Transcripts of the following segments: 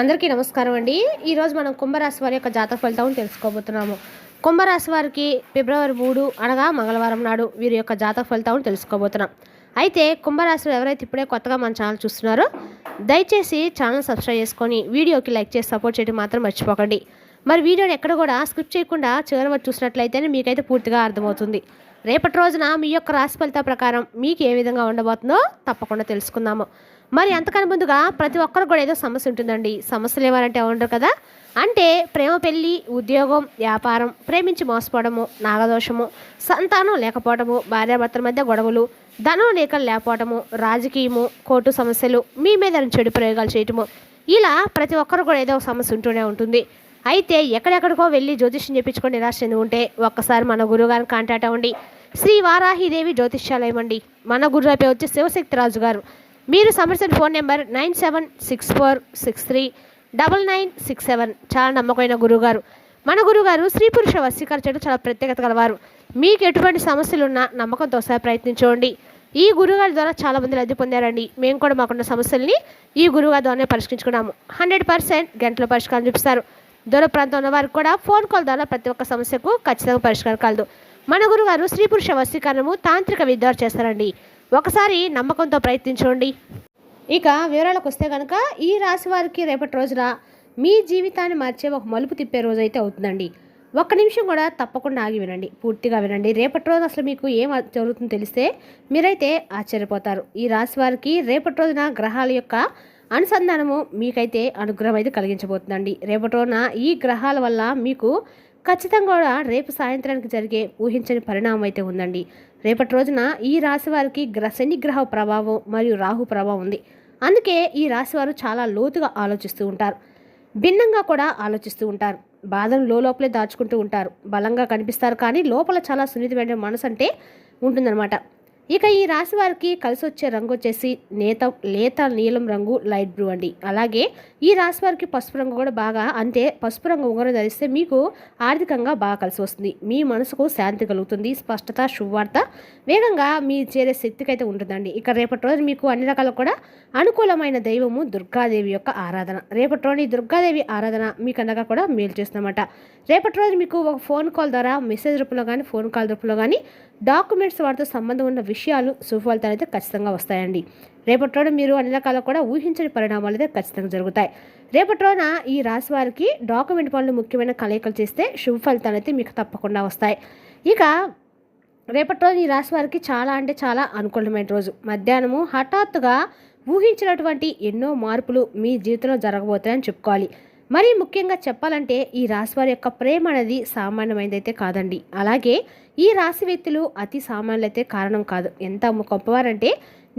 అందరికీ నమస్కారం అండి. ఈరోజు మనం కుంభరాశి వారి యొక్క జాతక ఫలితం తెలుసుకోబోతున్నాము. కుంభరాశి వారికి ఫిబ్రవరి మూడు అనగా మంగళవారం నాడు వీరి యొక్క జాతక ఫలితం తెలుసుకోబోతున్నాం. అయితే కుంభరాశిలో ఎవరైతే ఇప్పుడే కొత్తగా మన ఛానల్ చూస్తున్నారో దయచేసి ఛానల్ సబ్స్క్రైబ్ చేసుకొని వీడియోకి లైక్ చేసి సపోర్ట్ చేయడం మాత్రం మర్చిపోకండి. మరి వీడియోని ఎక్కడ కూడా స్కిప్ చేయకుండా చివరి వరకు చూసినట్లయితేనే మీకైతే పూర్తిగా అర్థమవుతుంది. రేపటి రోజున మీ యొక్క రాశి ఫలిత ప్రకారం మీకు ఏ విధంగా ఉండబోతుందో తప్పకుండా తెలుసుకుందాము. మరి అంతకని ముందుగా ప్రతి ఒక్కరు కూడా ఏదో సమస్య ఉంటుందండి. సమస్యలు ఏమనంటే ఉండరు కదా? అంటే ప్రేమ పెళ్ళి ఉద్యోగం వ్యాపారం ప్రేమించి మోసపోవడము నాగదోషము సంతానం లేకపోవడము భార్యాభర్తల మధ్య గొడవలు ధనం లేక లేకపోవడము రాజకీయము కోర్టు సమస్యలు మీ మీద చెడు ప్రయోగాలు చేయటము ఇలా ప్రతి ఒక్కరు కూడా ఏదో ఒక సమస్య ఉంటూనే ఉంటుంది. అయితే ఎక్కడెక్కడికో వెళ్ళి జ్యోతిష్యం చెప్పించుకొని నిరాశ చెంది ఉంటే ఒక్కసారి మన గురువుగారిని కాంటాక్ట్ అవ్వండి. శ్రీ వారాహిదేవి జ్యోతిష్యాలయం అండి. మన గురువు వచ్చి శివశక్తి రాజు గారు మీరు సమర్శన phone number nine seven six four six three double nine six seven. చాలా నమ్మకమైన గురువుగారు. మన గురుగారు స్త్రీ పురుష వశీకరణ చేయడం చాలా ప్రత్యేకత గలవారు. మీకు ఎటువంటి సమస్యలు ఉన్నా నమ్మకంతో ఒకసారి ప్రయత్నించండి. ఈ గురుగారి ద్వారా చాలా మంది లబ్ధి పొందారండి. మేము కూడా మాకున్న సమస్యల్ని ఈ గురుగారి ద్వారానే పరిష్కరించుకున్నాము. హండ్రెడ్ పర్సెంట్ గంటలో పరిష్కారం చూపిస్తారు. దూర ప్రాంతం ఉన్న వారికి కూడా ఫోన్ కాల్ ద్వారా ప్రతి ఒక్క సమస్యకు ఖచ్చితంగా పరిష్కారం కలదు. మన గురుగారు స్త్రీ పురుష వశీకరణము తాంత్రిక విద్య చేస్తారండి. ఒకసారి నమ్మకంతో ప్రయత్నించండి. ఇక వివరాలకు వస్తే కనుక ఈ రాశి వారికి రేపటి రోజున మీ జీవితాన్ని మార్చే ఒక మలుపు తిప్పే రోజు అయితే అవుతుందండి. ఒక్క నిమిషం కూడా తప్పకుండా ఆగి వినండి. పూర్తిగా వినండి. రేపటి రోజు అసలు మీకు ఏం జరుగుతుందో తెలిస్తే మీరైతే ఆశ్చర్యపోతారు. ఈ రాశి వారికి రేపటి రోజున గ్రహాల యొక్క అనుసంధానము మీకైతే అనుగ్రహం అయితే కలిగించబోతుందండి. రేపటి రోజున ఈ గ్రహాల వల్ల మీకు ఖచ్చితంగా కూడా రేపు సాయంత్రానికి జరిగే ఊహించని పరిణామం అయితే ఉందండి. రేపటి రోజున ఈ రాశి వారికి గ్ర శనిగ్రహ ప్రభావం మరియు రాహు ప్రభావం ఉంది. అందుకే ఈ రాశి వారు చాలా లోతుగా ఆలోచిస్తూ ఉంటారు. భిన్నంగా కూడా ఆలోచిస్తూ ఉంటారు. బాధను లోపలే దాచుకుంటూ ఉంటారు. బలంగా కనిపిస్తారు కానీ లోపల చాలా సున్నితమైన మనసు అంటే ఉంటుందన్నమాట. ఇక ఈ రాశి వారికి కలిసి వచ్చే రంగు వచ్చేసి నేత లేత నీలం రంగు లైట్ బ్లూ అండి. అలాగే ఈ రాశి వారికి పసుపు రంగు కూడా బాగా అంటే పసుపు రంగు ఉంగరం ధరిస్తే మీకు ఆర్థికంగా బాగా కలిసి వస్తుంది. మీ మనసుకు శాంతి కలుగుతుంది స్పష్టత శుభవార్త వేగంగా మీ చేరే శక్తికి అయితే ఉంటుందండి. ఇక రేపటి రోజు మీకు అన్ని రకాల కూడా అనుకూలమైన దైవము దుర్గాదేవి యొక్క ఆరాధన. రేపటి రోజు ఈ దుర్గాదేవి ఆరాధన మీకు అనగా కూడా మేలు చేస్తుందన్నమాట. రేపటి రోజు మీకు ఒక ఫోన్ కాల్ ద్వారా మెసేజ్ రూపంలో కానీ ఫోన్ కాల్ రూపంలో కానీ డాక్యుమెంట్స్ వాటితో సంబంధం ఉన్న విషయాలు సుఫలితాలు అయితే ఖచ్చితంగా వస్తాయండి. రేపటి రోజు మీరు అన్ని రకాల కూడా ఊహించని పరిణామాలు అయితే ఖచ్చితంగా జరుగుతాయి. రేపటి రోజున ఈ రాశి వారికి డాక్యుమెంట్ పనులు ముఖ్యమైన కలయికలు చేస్తే శుభ ఫలితాలు అయితే మీకు తప్పకుండా వస్తాయి. ఇక రేపటి రోజు ఈ రాశి వారికి చాలా అంటే చాలా అనుకూలమైన రోజు. మధ్యాహ్నము హఠాత్తుగా ఊహించినటువంటి ఎన్నో మార్పులు మీ జీవితంలో జరగబోతాయని చెప్పుకోవాలి. మరీ ముఖ్యంగా చెప్పాలంటే ఈ రాశి వారి యొక్క ప్రేమ అనేది సామాన్యమైనదైతే కాదండి. అలాగే ఈ రాశి వ్యక్తులు అతి సామాన్యులైతే కారణం కాదు. ఎంత గొప్పవారంటే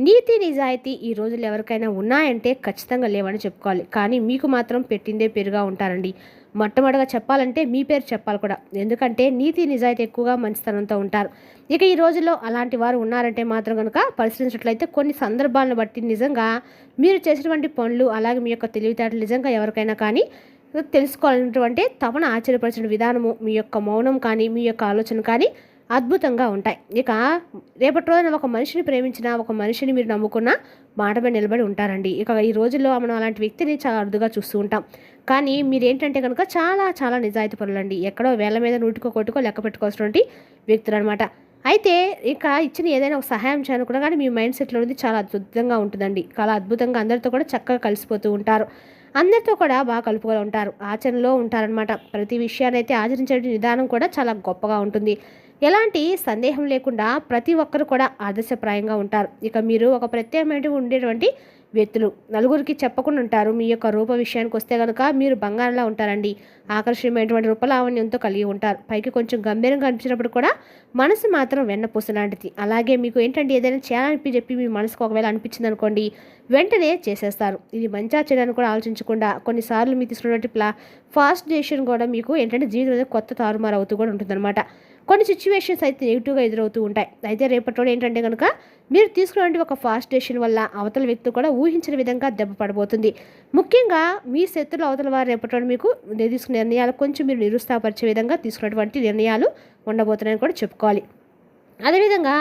నీతి నిజాయితీ ఈ రోజులు ఎవరికైనా ఉన్నాయంటే ఖచ్చితంగా లేవని చెప్పుకోవాలి. కానీ మీకు మాత్రం పెట్టిందే పేరుగా ఉంటారండి. మొట్టమొదటిగా చెప్పాలంటే మీ పేరు చెప్పాలి కూడా. ఎందుకంటే నీతి నిజాయితీ ఎక్కువగా మంచితనంతో ఉంటారు. ఇక ఈ రోజుల్లో అలాంటి వారు ఉన్నారంటే మాత్రం కనుక పరిశీలించినట్లయితే కొన్ని సందర్భాలను బట్టి నిజంగా మీరు చేసినటువంటి పనులు అలాగే మీ యొక్క తెలివితేటలు నిజంగా ఎవరికైనా కానీ తెలుసుకోవాలన్నటువంటి తమను ఆశ్చర్యపరిచిన విధానము మీ యొక్క మౌనం కానీ మీ యొక్క ఆలోచన కానీ అద్భుతంగా ఉంటాయి. ఇక రేపటి రోజున ఒక మనిషిని ప్రేమించిన ఒక మనిషిని మీరు నమ్ముకున్న మాట మీద నిలబడి ఉంటారండి. ఇక ఈ రోజుల్లో మనం అలాంటి వ్యక్తిని చాలా అరుదుగా చూస్తూ ఉంటాం. కానీ మీరు ఏంటంటే కనుక చాలా చాలా నిజాయితీ పనులండి ఎక్కడో వేల మీద నూటికో కొట్టుకో లెక్క పెట్టుకోవాల్సినటువంటి వ్యక్తులు అనమాట అయితే ఇక ఇచ్చిన ఏదైనా ఒక సహాయం చేయాలనుకున్నా కానీ మీ మైండ్ సెట్లో ఉంది చాలా అద్భుతంగా ఉంటుందండి. చాలా అద్భుతంగా అందరితో కూడా చక్కగా కలిసిపోతూ ఉంటారు. అందరితో కూడా బాగా కలుపుకొని ఉంటారు ఆచరణలో ఉంటారనమాట ప్రతి విషయాన్ని అయితే ఆచరించే విధానం కూడా చాలా గొప్పగా ఉంటుంది. ఎలాంటి సందేహం లేకుండా ప్రతి ఒక్కరు కూడా ఆదర్శప్రాయంగా ఉంటారు. ఇక మీరు ఒక ప్రత్యేకమైన ఉండేటువంటి వ్యక్తులు. నలుగురికి చెప్పకుండా ఉంటారు. మీ యొక్క రూప విషయానికి వస్తే కనుక మీరు బంగారంలా ఉంటారండి. ఆకర్షణీయమైనటువంటి రూపలావణ్యంతో కలిగి ఉంటారు. పైకి కొంచెం గంభీరంగా అనిపించినప్పుడు కూడా మనసు మాత్రం వెన్నపూస లాంటిది. అలాగే మీకు ఏంటంటే ఏదైనా చేయాలని చెప్పి మీ మనసుకు ఒకవేళ అనిపించింది అనుకోండి వెంటనే చేసేస్తారు. ఇది మంచిగా చేయడానికి కూడా ఆలోచించకుండా కొన్నిసార్లు మీరు తీసుకున్నటువంటి ప్లా ఫాస్ట్ డెసిషన్ కూడా మీకు ఏంటంటే జీవితం కొత్త తారుమారు అవుతూ కూడా ఉంటుందన్నమాట. కొన్ని సిచ్యువేషన్స్ అయితే నెగిటివ్గా ఎదురవుతూ ఉంటాయి. అయితే రేపటి రోజు ఏంటంటే కనుక మీరు తీసుకున్నటువంటి ఒక ఫాస్ట్ డెసిషన్ వల్ల అవతల వ్యక్తి కూడా ఊహించిన విధంగా దెబ్బ పడబోతుంది. ముఖ్యంగా మీ శత్రులు అవతల వారు రేపటి రోజు మీకు తీసుకునే నిర్ణయాలు కొంచెం మీరు నిరుత్సాహపరిచే విధంగా తీసుకున్నటువంటి నిర్ణయాలు ఉండబోతున్నాయని కూడా చెప్పుకోవాలి. అదేవిధంగా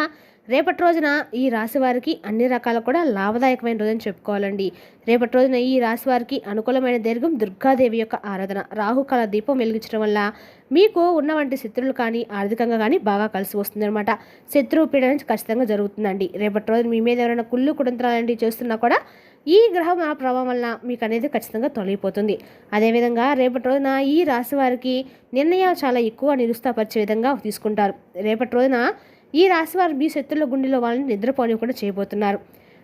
రేపటి రోజున ఈ రాశి వారికి అన్ని రకాల కూడా లాభదాయకమైన రోజుని చెప్పుకోవాలండి. రేపటి రోజున ఈ రాశి వారికి అనుకూలమైన దీర్ఘం దుర్గాదేవి యొక్క ఆరాధన రాహుకాల దీపం వెలిగించడం వల్ల మీకు ఉన్న వంటి శత్రువులు కానీ ఆర్థికంగా కానీ బాగా కలిసి వస్తుందన్నమాట. శత్రువు పీడ నుంచి ఖచ్చితంగా జరుగుతుందండి. రేపటి రోజున మీ మీద ఎవరైనా కుళ్ళు కుడంత్రాలు చేస్తున్నా కూడా ఈ గ్రహం ఆ ప్రభావం వల్ల మీకు అనేది ఖచ్చితంగా తొలగిపోతుంది. అదేవిధంగా రేపటి రోజున ఈ రాశి వారికి నిర్ణయాలు చాలా ఎక్కువ నిరుస్తాపరిచే విధంగా తీసుకుంటారు. రేపటి రోజున ఈ రాశి వారు మీ శత్రుల గుండెలో వాళ్ళని నిద్రపోనివ్వకుండా చేయబోతున్నారు.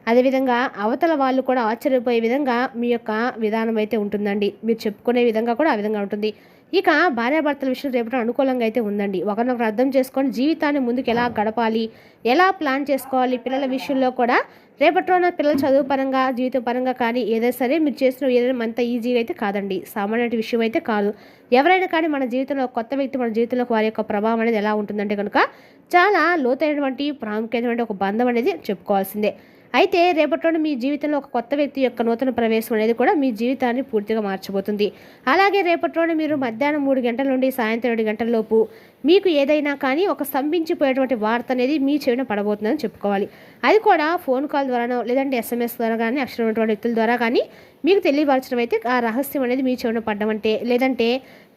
అదేవిధంగా అవతల వాళ్ళు కూడా ఆశ్చర్యపోయే విధంగా మీ యొక్క విధానం అయితే ఉంటుందండి. మీరు చెప్పుకునే విధంగా కూడా ఆ విధంగా ఉంటుంది. ఇక భార్యాభర్తల విషయం రేపటి అనుకూలంగా అయితే ఉందండి. ఒకరినొకరు అర్థం చేసుకొని జీవితాన్ని ముందుకు ఎలా గడపాలి ఎలా ప్లాన్ చేసుకోవాలి పిల్లల విషయంలో కూడా రేపటి రోజున పిల్లల చదువు పరంగా జీవిత పరంగా కానీ ఏదైనా సరే మీరు చేసిన ఏదైనా అంత ఈజీగా అయితే కాదండి. సామాన్య విషయం అయితే కాదు. ఎవరైనా కానీ మన జీవితంలో కొత్త వ్యక్తి మన జీవితంలో వారి యొక్క ప్రభావం అనేది ఎలా ఉంటుందంటే కనుక చాలా లోతైనటువంటి ప్రాముఖ్యమైనటువంటి ఒక బంధం అనేది చెప్పుకోవాల్సిందే. అయితే రేపటి మీ జీవితంలో ఒక కొత్త వ్యక్తి యొక్క నూతన ప్రవేశం అనేది కూడా మీ జీవితాన్ని పూర్తిగా మార్చబోతుంది. అలాగే రేపటి మీరు మధ్యాహ్నం మూడు గంటల నుండి సాయంత్రం ఏడు గంటల లోపు మీకు ఏదైనా కానీ ఒక స్తంభించిపోయేటువంటి వార్త అనేది మీ చెవిన పడబోతుందని చెప్పుకోవాలి. అది కూడా ఫోన్ కాల్ ద్వారానో లేదంటే ఎస్ఎంఎస్ ద్వారా కానీ అక్షరమైనటువంటి వ్యక్తుల ద్వారా కానీ మీకు తెలియపరచడం అయితే ఆ రహస్యం అనేది మీ చెవిన పడడం అంటే లేదంటే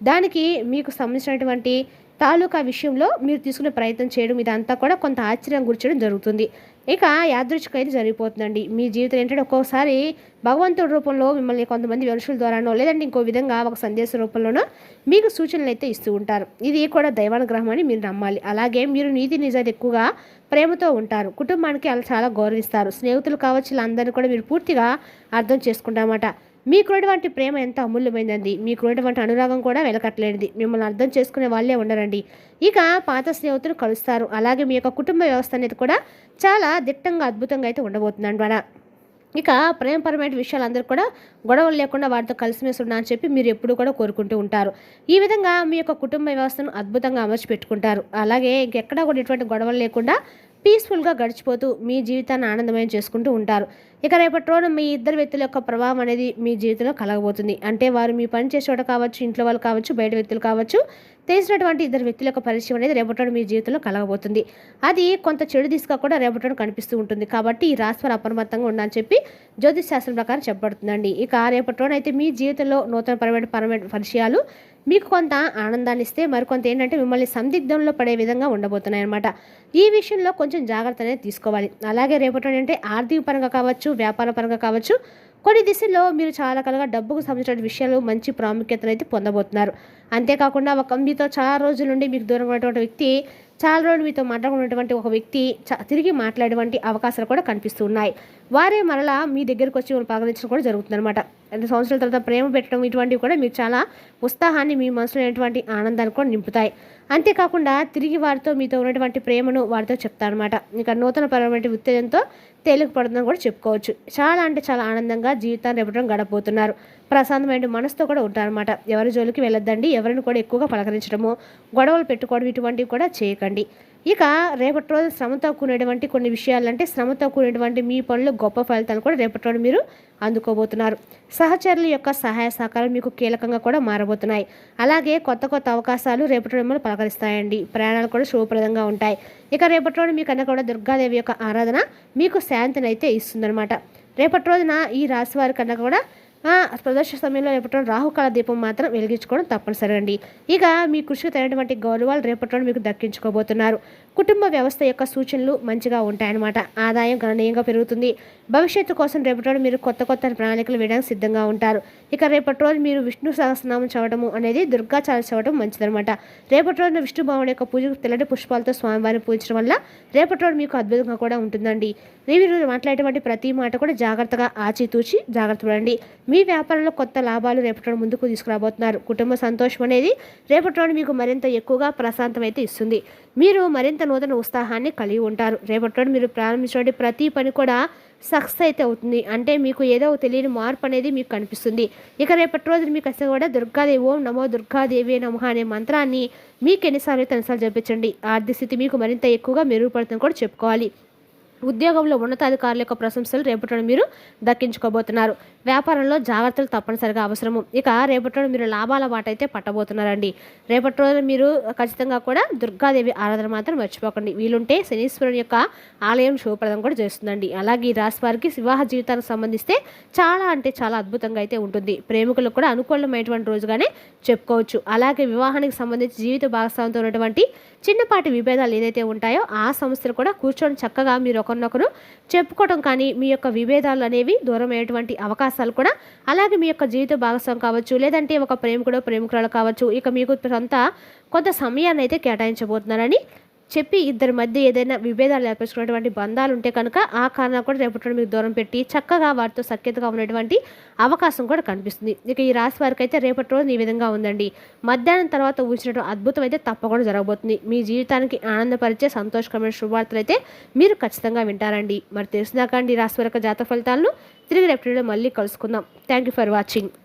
దానికి మీకు సంబంధించినటువంటి తాలూకా విషయంలో మీరు తీసుకునే ప్రయత్నం చేయడం ఇదంతా కూడా కొంత ఆశ్చర్యం గుర్చడం జరుగుతుంది. ఇక యాదృచ్ఛిక అయితే జరిగిపోతుందండి. మీ జీవితం ఏంటంటే ఒక్కోసారి భగవంతుడి రూపంలో మిమ్మల్ని కొంతమంది మనుషుల ద్వారానో లేదంటే ఇంకో విధంగా ఒక సందేశ రూపంలోనో మీకు సూచనలు అయితే ఇస్తూ ఉంటారు. ఇది కూడా దైవానుగ్రహం అని మీరు నమ్మాలి. అలాగే మీరు నీతి నిజాలు ఎక్కువగా ప్రేమతో ఉంటారు. కుటుంబానికి అలా చాలా గౌరవిస్తారు. స్నేహితులు కావచ్చు వీళ్ళందరినీ కూడా మీరు పూర్తిగా అర్థం చేసుకుంటామన్నమాట మీకున్నటువంటి ప్రేమ ఎంత అమూల్యమైనది మీకున్నటువంటి అనురాగం కూడా వెలకట్లేనిది మిమ్మల్ని అర్థం చేసుకునే వాళ్ళే ఉండరండి. ఇక పాత స్నేహితులు కలుస్తారు. అలాగే మీ యొక్క కుటుంబ వ్యవస్థ అనేది కూడా చాలా దిట్టంగా అద్భుతంగా అయితే ఉండబోతుంది అనమాట ఇక ప్రేమపరమైన విషయాలు అందరూ కూడా గొడవలు లేకుండా వాటితో కలిసిమెలిసి ఉన్నా అని చెప్పి మీరు ఎప్పుడు కూడా కోరుకుంటూ ఉంటారు. ఈ విధంగా మీ యొక్క కుటుంబ వ్యవస్థను అద్భుతంగా అమర్చి పెట్టుకుంటారు అలాగే ఇంకెక్కడా కూడా ఎటువంటి గొడవలు లేకుండా పీస్ఫుల్గా గడిచిపోతూ మీ జీవితాన్ని ఆనందమయం చేసుకుంటూ ఉంటారు. ఇక రేపటి రోజున మీ ఇద్దరు వ్యక్తుల యొక్క ప్రభావం అనేది మీ జీవితంలో కలగబోతుంది. అంటే వారు మీ పని చేసేవాడు కావచ్చు ఇంట్లో వాళ్ళు కావచ్చు బయట వ్యక్తులు కావచ్చు తెలిసినటువంటి ఇద్దరు వ్యక్తుల యొక్క పరిచయం అనేది రేపటి మీ జీవితంలో కలగబోతుంది. అది కొంత చెడు దిశగా కూడా రేపటి కనిపిస్తూ ఉంటుంది. కాబట్టి ఈ రాశివారు అప్రమత్తంగా ఉండని చెప్పి జ్యోతిష్ శాస్త్రం ప్రకారం చెప్పబడుతుందండి. ఇక రేపటి అయితే మీ జీవితంలో నూతన పరమైన పరమైన పరిచయాలు మీకు కొంత ఆనందాన్ని ఇస్తే మరికొంత ఏంటంటే మిమ్మల్ని సందిగ్ధంలో పడే విధంగా ఉండబోతున్నాయి అనమాట ఈ విషయంలో కొంచెం జాగ్రత్త అనేది తీసుకోవాలి. అలాగే రేపటి ఏంటంటే ఆర్థిక పరంగా కావచ్చు వ్యాపార పరంగా కావచ్చు కొన్ని దిశల్లో మీరు చాలా కలగా డబ్బుకు సంబంధించిన విషయాలు మంచి ప్రాముఖ్యతను అయితే పొందబోతున్నారు. అంతేకాకుండా ఒక మీతో చాలా రోజుల నుండి మీకు దూరం ఉన్నటువంటి వ్యక్తి చాలా రోజులు మీతో మాట్లాడుకున్నటువంటి ఒక వ్యక్తి తిరిగి మాట్లాడేటువంటి అవకాశాలు కూడా కనిపిస్తున్నాయి. వారే మరలా మీ దగ్గరకు వచ్చి మిమ్మల్ని పలకరించడం కూడా జరుగుతుందన్నమాట. అంటే సంవత్సరాల తర్వాత ప్రేమ పెట్టడం ఇటువంటివి కూడా మీకు చాలా ఉత్సాహాన్ని మీ మనసులో ఉన్నటువంటి ఆనందాన్ని కూడా నింపుతాయి. అంతేకాకుండా తిరిగి వారితో మీతో ఉన్నటువంటి ప్రేమను వారితో చెప్తారనమాట ఇంకా నూతన పరమైన ఉత్తేజంతో తేలిక పడుతుందని కూడా చెప్పుకోవచ్చు. చాలా అంటే చాలా ఆనందంగా జీవితాన్ని రేపటం గడపోతున్నారు ప్రశాంతమైన మనసుతో కూడా ఉంటారనమాట ఎవరి జోలికి వెళ్ళొద్దండి ఎవరిని కూడా ఎక్కువగా పలకరించడము గొడవలు పెట్టుకోవడం ఇటువంటివి కూడా చేయకండి. ఇక రేపటి రోజు శ్రమతో కూడినటువంటి కొన్ని విషయాలంటే శ్రమతో కూడినటువంటి మీ పనులు గొప్ప ఫలితాలు కూడా రేపటి రోజు మీరు అందుకోబోతున్నారు. సహచరుల యొక్క సహాయ సహకారం మీకు కీలకంగా కూడా మారబోతున్నాయి. అలాగే కొత్త కొత్త అవకాశాలు రేపటి రోజు మిమ్మల్ని పలకరిస్తాయండి. ప్రయాణాలు కూడా శుభప్రదంగా ఉంటాయి. ఇక రేపటి రోజు మీకన్నా కూడా దుర్గాదేవి యొక్క ఆరాధన మీకు శాంతిని అయితే ఇస్తుందన్నమాట. రేపటి రోజున ఈ రాశి వారి కన్నా కూడా ప్రదర్శన సమయంలో రేపటి రాహుకాల దీపం మాత్రం వెలిగించుకోవడం తప్పనిసరి అండి. ఇక మీ కృషికి తగినటువంటి గౌరవాలు రేపటి మీకు దక్కించుకోబోతున్నారు. కుటుంబ వ్యవస్థ యొక్క సూచనలు మంచిగా ఉంటాయన్నమాట. ఆదాయం గణనీయంగా పెరుగుతుంది. భవిష్యత్తు కోసం రేపటి మీరు కొత్త కొత్త ప్రణాళికలు వేయడానికి సిద్ధంగా ఉంటారు. ఇక రేపటి రోజు మీరు విష్ణు సహస్రనామం చదవడము అనేది దుర్గా చాల చదవడం మంచిదనమాట రేపటి రోజున విష్ణు భవన్ యొక్క పూజకు తెల్లటి పుష్పాలతో స్వామివారిని పూజించడం వల్ల రేపటి రోజు మీకు అద్భుతంగా కూడా ఉంటుందండి. మీరు మాట్లాడేటువంటి ప్రతి మాట కూడా జాగ్రత్తగా ఆచితూచి జాగ్రత్త పడండి. మీ వ్యాపారంలో కొత్త లాభాలు రేపటి ముందుకు తీసుకురాబోతున్నారు. కుటుంబ సంతోషం అనేది రేపటి మీకు మరింత ఎక్కువగా ప్రశాంతం అయితే ఇస్తుంది. మీరు మరింత నూతన ఉత్సాహాన్ని కలిగి ఉంటారు. రేపటి మీరు ప్రారంభించే ప్రతి పని కూడా సక్సెస్ అయితే అవుతుంది. అంటే మీకు ఏదో తెలియని మార్పు అనేది మీకు కనిపిస్తుంది. ఇక రేపటి రోజు మీకు అసలు కూడా దుర్గాదేవి ఓం నమో దుర్గాదేవి నమః అనే మంత్రాన్ని మీకు ఎన్నిసార్లు అయితే ఎన్నిసార్లు చెప్పించండి ఆర్థిక స్థితి మీకు మరింత ఎక్కువగా మెరుగుపడుతుందని కూడా చెప్పుకోవాలి. ఉద్యోగంలో ఉన్నతాధికారుల యొక్క ప్రశంసలు రేపటి మీరు దక్కించుకోబోతున్నారు. వ్యాపారంలో జాగ్రత్తలు తప్పనిసరిగా అవసరము. ఇక రేపటి రోజు మీరు లాభాల బాట అయితే పట్టబోతున్నారండి. రేపటి రోజు మీరు ఖచ్చితంగా కూడా దుర్గాదేవి ఆరాధన మాత్రం మర్చిపోకండి. వీలుంటే శనీశ్వరుని యొక్క ఆలయం శుభప్రదం కూడా చేస్తుందండి. అలాగే ఈ రాశి వారికి వివాహ జీవితానికి సంబంధిస్తే చాలా అంటే చాలా అద్భుతంగా అయితే ఉంటుంది. ప్రేమికులకు కూడా అనుకూలమైనటువంటి రోజుగానే చెప్పుకోవచ్చు. అలాగే వివాహానికి సంబంధించి జీవిత భాగస్వామితో ఉన్నటువంటి చిన్నపాటి విభేదాలు ఏదైతే ఉంటాయో ఆ సమస్యలు కూడా కూర్చొని చక్కగా మీరు ఒకరినొకరు చెప్పుకోవడం కానీ మీ యొక్క విభేదాలు అనేవి దూరమయ్యేటువంటి అవకాశం అవకాశాలు కూడా అలాగే మీ యొక్క జీవిత భాగస్వామి కావచ్చు లేదంటే ఒక ప్రేమికుడు ప్రేమికురాలు కావచ్చు ఇక మీకు సొంత కొంత సమయాన్ని అయితే కేటాయించబోతున్నారని చెప్పి ఇద్దరి మధ్య ఏదైనా విభేదాలు ఏర్పరచుకున్నటువంటి బంధాలు ఉంటే కనుక ఆ కారణం కూడా రేపటి మీకు దూరం పెట్టి చక్కగా వారితో సఖ్యతగా ఉన్నటువంటి అవకాశం కూడా కనిపిస్తుంది. ఇక ఈ రాశి వారికి అయితే రేపటి రోజు ఈ విధంగా ఉందండి. మధ్యాహ్నం తర్వాత ఊహించినటువంటి అద్భుతం అయితే తప్పకుండా జరగబోతుంది. మీ జీవితానికి ఆనందపరిచే సంతోషకరమైన శుభవార్తలు అయితే మీరు ఖచ్చితంగా వింటారండి. మరి తెలిసినాకండి ఈ రాశి వారి యొక్క జాతక ఫలితాలను. తిరిగి రేపటి మళ్ళీ కలుసుకుందాం. Thank you for watching